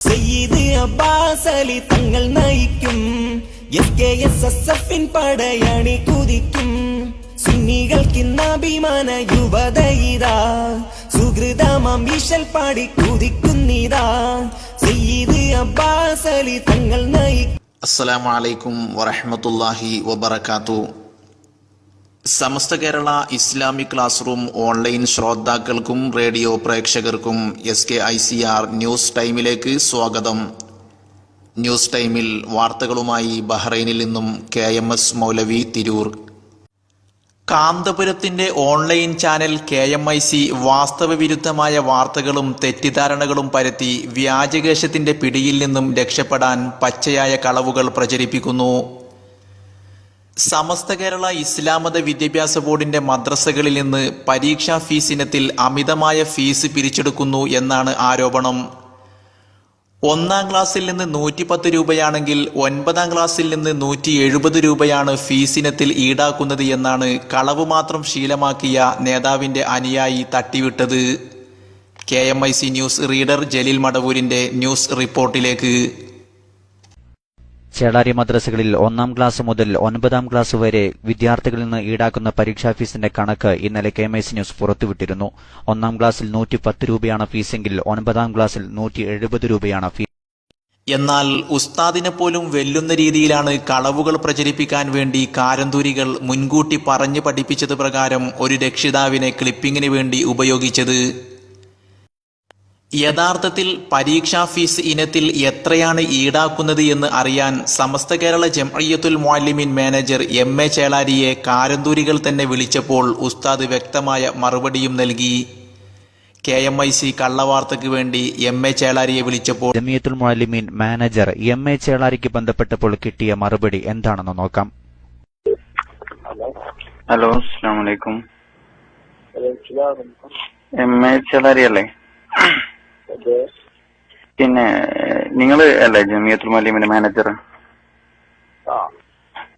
Sayyid Abbas Ali Thangal നയിക്കും. S K S S എഫിൻ പടയണി കുതിക്കും. സുന്നികൾക്കിന്നഭിമാന യുവതയിതാ സുഹൃതമാം വിശൽ പാടി കുതിക്കുന്നിതാ സയ്യിദ് അബ്ബാസ് അലി തങ്ങൾ നയിക്കും അസ്സലാമു അലൈക്കും വറഹ്മത്തുള്ളാഹി വബറകാത്തു Samastha Kerala Islamic class room online ശ്രോതാക്കൾക്കും റേഡിയോ പ്രേക്ഷകർക്കും S K I C R news ടൈമിലേക്ക് സ്വാഗതം. ന്യൂസ് ടൈമിൽ വാർത്തകളുമായി ബഹ്റൈനിൽ നിന്നും K M S Moulavi Tirur. കാന്തപുരത്തിന്റെ online channel K M I C വാസ്തവവിരുദ്ധമായ വാർത്തകളും തെറ്റിദ്ധാരണകളും പരത്തി വ്യാജകേശത്തിന്റെ പിടിയിൽ നിന്നും രക്ഷപ്പെടാൻ പച്ചയായ കളവുകൾ പ്രചരിപ്പിക്കുന്നു. സമസ്ത കേരള ഇസ്ലാമത വിദ്യാഭ്യാസ ബോർഡിന്റെ മദ്രസകളിൽ നിന്ന് പരീക്ഷാ ഫീസ് ഇനത്തിൽ അമിതമായ ഫീസ് പിരിച്ചെടുക്കുന്നു എന്നാണ് ആരോപണം. ഒന്നാം ക്ലാസ്സിൽ നിന്ന് നൂറ്റി പത്ത് രൂപയാണെങ്കിൽ ഒൻപതാം ക്ലാസ്സിൽ നിന്ന് നൂറ്റി എഴുപത് രൂപയാണ് ഫീസിനത്തിൽ ഈടാക്കുന്നത് എന്നാണ് കളവ് മാത്രം ശീലമാക്കിയ നേതാവിന്റെ അനുയായി തട്ടിവിട്ടത്. K M I C news reader Jaleel മടവൂരിന്റെ news റിപ്പോർട്ടിലേക്ക്. ചേളാരി മദ്രസകളിൽ ഒന്നാം ക്ലാസ് മുതൽ ഒൻപതാം ക്ലാസ് വരെ വിദ്യാർത്ഥികളിൽ നിന്ന് ഈടാക്കുന്ന പരീക്ഷാ ഫീസിന്റെ കണക്ക് ഇന്നലെ കെ എം ന്യൂസ് പുറത്തുവിട്ടിരുന്നു. ഒന്നാം ക്ലാസ്സിൽ നൂറ്റി പത്ത് രൂപയാണ് ഫീസെങ്കിൽ ഒൻപതാം ക്ലാസ്സിൽ നൂറ്റി എഴുപത് രൂപയാണ് ഫീസ് എന്നാൽ ഉസ്താദിനെ പോലും വെല്ലുന്ന രീതിയിലാണ് കളവുകൾ പ്രചരിപ്പിക്കാൻ വേണ്ടി കാരന്തൂരികൾ മുൻകൂട്ടി പറഞ്ഞു പഠിപ്പിച്ചത് പ്രകാരം ഒരു രക്ഷിതാവിനെ ക്ലിപ്പിങ്ങിന് വേണ്ടി ഉപയോഗിച്ചത്. യഥാർത്ഥത്തിൽ പരീക്ഷാ ഫീസ് ഇനത്തിൽ എത്രയാണ് ഈടാക്കുന്നത് എന്ന് അറിയാൻ Samastha Kerala Jamiyyathul Muallimeen manager M A ചേളാരിയെ കാരന്തൂരികൾ തന്നെ വിളിച്ചപ്പോൾ ഉസ്താദ് വ്യക്തമായ മറുപടിയും നൽകി. കെ എം ഐ സി കള്ളവാർത്തയ്ക്ക് വേണ്ടി എം എ ചേളാരിയെ വിളിച്ചപ്പോൾ Jamiyyathul Muallimeen manager M A ചേളാരിക്ക് ബന്ധപ്പെട്ടപ്പോൾ കിട്ടിയ മറുപടി എന്താണെന്ന് നോക്കാം. ഹലോ. അസ്സാം വലൈക്കും എം എ ചേളാരിയല്ലേ? അല്ലേ പിന്നെ നിങ്ങൾ അല്ലേ ജമിയത്തുൽ മലീമിന്റെ മാനേജർ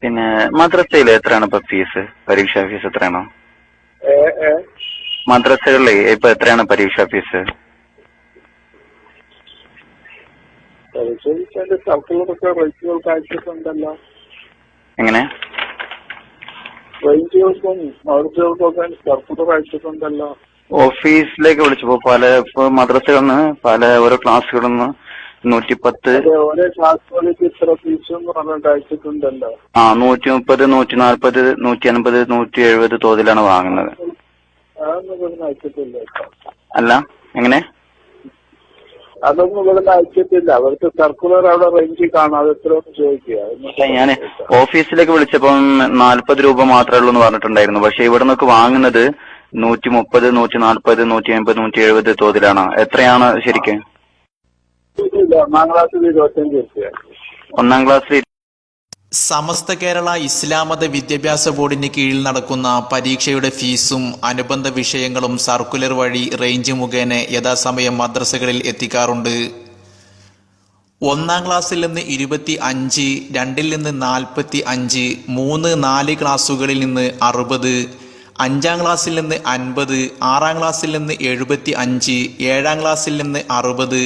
പിന്നെ മദ്രസയിൽ എത്രയാണ് ഇപ്പൊ ഫീസ് പരീക്ഷാ ഫീസ് എത്രയാണോ? മദ്രസകളിലെ ഇപ്പൊ എത്രയാണ് പരീക്ഷാ ഫീസ് എങ്ങനെ? റേഞ്ചുകൾക്കും മൗർജകൾക്കൊക്കെ സർക്കുലർ അയച്ചിട്ടുണ്ടല്ലോ ഓഫീസിലേക്ക് വിളിച്ചപ്പോ പല ഇപ്പൊ മദ്രസകളിൽ നിന്ന് പല ഓരോ ക്ലാസ്സുകളിൽ നിന്ന് നൂറ്റിപ്പത്ത് ആ നൂറ്റി മുപ്പത് നൂറ്റി നാൽപ്പത് നൂറ്റി അൻപത് നൂറ്റി എഴുപത് തോതിലാണ് വാങ്ങുന്നത്. അല്ല എങ്ങനെ? അതൊന്നും ഇവിടുന്ന് അയച്ചിട്ടില്ല. അവർക്ക് സർക്കുലർ അവിടെ റേഞ്ച് കാണാം. അത് എത്രയൊന്ന് ചോദിക്കുക. ഞാൻ ഓഫീസിലേക്ക് വിളിച്ചപ്പം നാൽപ്പത് രൂപ മാത്രമേ ഉള്ളൂ എന്ന് പറഞ്ഞിട്ടുണ്ടായിരുന്നു. പക്ഷെ ഇവിടെ നിന്നൊക്കെ വാങ്ങുന്നത് നൂറ്റി മുപ്പത് നൂറ്റി നാൽപ്പത് നൂറ്റി അമ്പത് നൂറ്റി എഴുപത് തോതിലാണ്. എത്രയാണ് ശരിക്ക്? ഒന്നാം ക്ലാസ്സിൽ ഒന്നാം ക്ലാസ്സിൽ സമസ്ത കേരള ഇസ്ലാമത വിദ്യാഭ്യാസ ബോർഡിന് കീഴിൽ നടക്കുന്ന പരീക്ഷയുടെ ഫീസും അനുബന്ധ വിഷയങ്ങളും സർക്കുലർ വഴി റേഞ്ച് മുഖേന യഥാസമയം മദ്രസകളിൽ എത്തിക്കാറുണ്ട്. ഒന്നാം ക്ലാസ്സിൽ നിന്ന് ഇരുപത്തി അഞ്ച് രണ്ടിൽ നിന്ന് നാൽപ്പത്തി അഞ്ച് മൂന്ന് നാല് ക്ലാസ്സുകളിൽ നിന്ന് അറുപത് അഞ്ചാം ക്ലാസ്സിൽ നിന്ന് അൻപത് ആറാം ക്ലാസ്സിൽ നിന്ന് എഴുപത്തി അഞ്ച് ഏഴാം ക്ലാസ്സിൽ നിന്ന് അറുപത്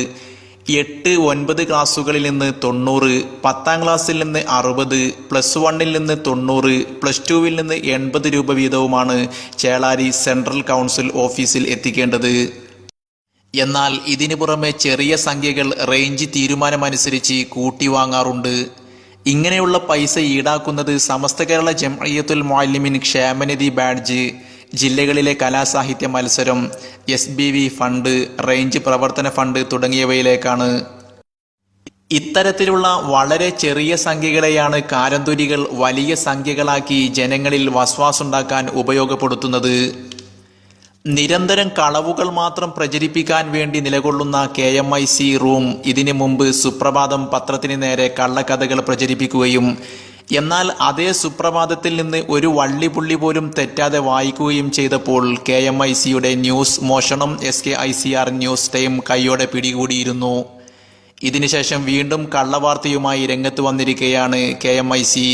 എട്ട് ഒൻപത് ക്ലാസ്സുകളിൽ നിന്ന് തൊണ്ണൂറ് പത്താം ക്ലാസ്സിൽ നിന്ന് അറുപത് പ്ലസ് വണ്ണിൽ നിന്ന് തൊണ്ണൂറ് പ്ലസ് ടുവിൽ നിന്ന് എൺപത് രൂപ വീതവുമാണ് ചേളാരി സെൻട്രൽ കൗൺസിൽ ഓഫീസിൽ എത്തിക്കേണ്ടത്. എന്നാൽ ഇതിനു പുറമെ ചെറിയ സംഖ്യകൾ റേഞ്ച് തീരുമാനമനുസരിച്ച് കൂട്ടി വാങ്ങാറുണ്ട്. ഇങ്ങനെയുള്ള പൈസ ഈടാക്കുന്നത് സമസ്ത കേരള ജംഅയ്യത്തുൽ മുഅല്ലിമീൻ ക്ഷേമനിധി ബാഡ്ജ് ജില്ലകളിലെ കലാസാഹിത്യ മത്സരം S B V fund range പ്രവർത്തന ഫണ്ട് തുടങ്ങിയവയിലേക്കാണ്. ഇത്തരത്തിലുള്ള വളരെ ചെറിയ സംഖ്യകളെയാണ് കാരന്തുരികൾ വലിയ സംഖ്യകളാക്കി ജനങ്ങളിൽ വസ്വാസുണ്ടാക്കാൻ ഉപയോഗപ്പെടുത്തുന്നത്. നിരന്തരം കളവുകൾ മാത്രം പ്രചരിപ്പിക്കാൻ വേണ്ടി നിലകൊള്ളുന്ന K M I C room ഇതിനു മുമ്പ് സുപ്രഭാതം പത്രത്തിന് നേരെ കള്ളക്കഥകൾ പ്രചരിപ്പിക്കുകയും എന്നാൽ അതേ സുപ്രഭാതത്തിൽ നിന്ന് ഒരു വള്ളിപുള്ളി പോലും തെറ്റാതെ വായിക്കുകയും ചെയ്തപ്പോൾ കെ എം ഐ സിയുടെ ന്യൂസ് മോഷണം S K I C R news time കൈയോടെ പിടികൂടിയിരുന്നു. ഇതിനുശേഷം വീണ്ടും കള്ളവാർത്തയുമായി രംഗത്ത് വന്നിരിക്കുകയാണ് കെ എം ഐ സി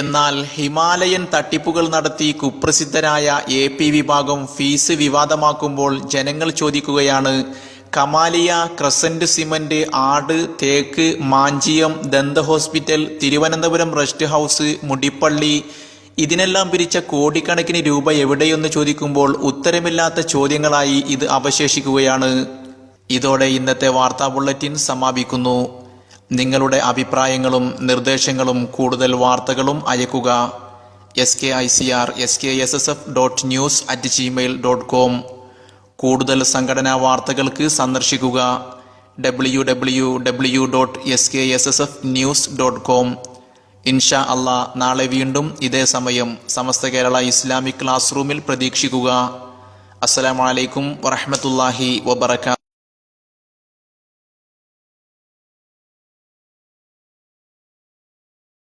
എന്നാൽ ഹിമാലയൻ തട്ടിപ്പുകൾ നടത്തി കുപ്രസിദ്ധരായ എ പി വിഭാഗം ഫീസ് വിവാദമാക്കുമ്പോൾ ജനങ്ങൾ ചോദിക്കുകയാണ് കമാലിയ ക്രസന്റ് സിമന്റ് ആട് തേക്ക് മാഞ്ചിയം ദന്ത hospital Thiruvananthapuram rest house Mudippalli ഇതിനെല്ലാം പിരിച്ച കോടിക്കണക്കിന് രൂപ എവിടെയെന്ന് ചോദിക്കുമ്പോൾ ഉത്തരമില്ലാത്ത ചോദ്യങ്ങളായി ഇത് അവശേഷിക്കുകയാണ്. ഇതോടെ ഇന്നത്തെ വാർത്താ ബുള്ളറ്റിൻ സമാപിക്കുന്നു. നിങ്ങളുടെ അഭിപ്രായങ്ങളും നിർദ്ദേശങ്ങളും കൂടുതൽ വാർത്തകളും അയക്കുക. S K I C R S K S S F dot news at Gmail dot com കൂടുതൽ സംഘടനാ വാർത്തകൾക്ക് സന്ദർശിക്കുക. W W W dot S K S S F news dot com ഇൻഷാ അള്ളാ നാളെ വീണ്ടും ഇതേ സമയം സമസ്ത കേരള ഇസ്ലാമിക് ക്ലാസ് റൂമിൽ പ്രതീക്ഷിക്കുക. അസ്സലാമലൈക്കും വറഹമത്തല്ലാഹി വബർക്കാത്തു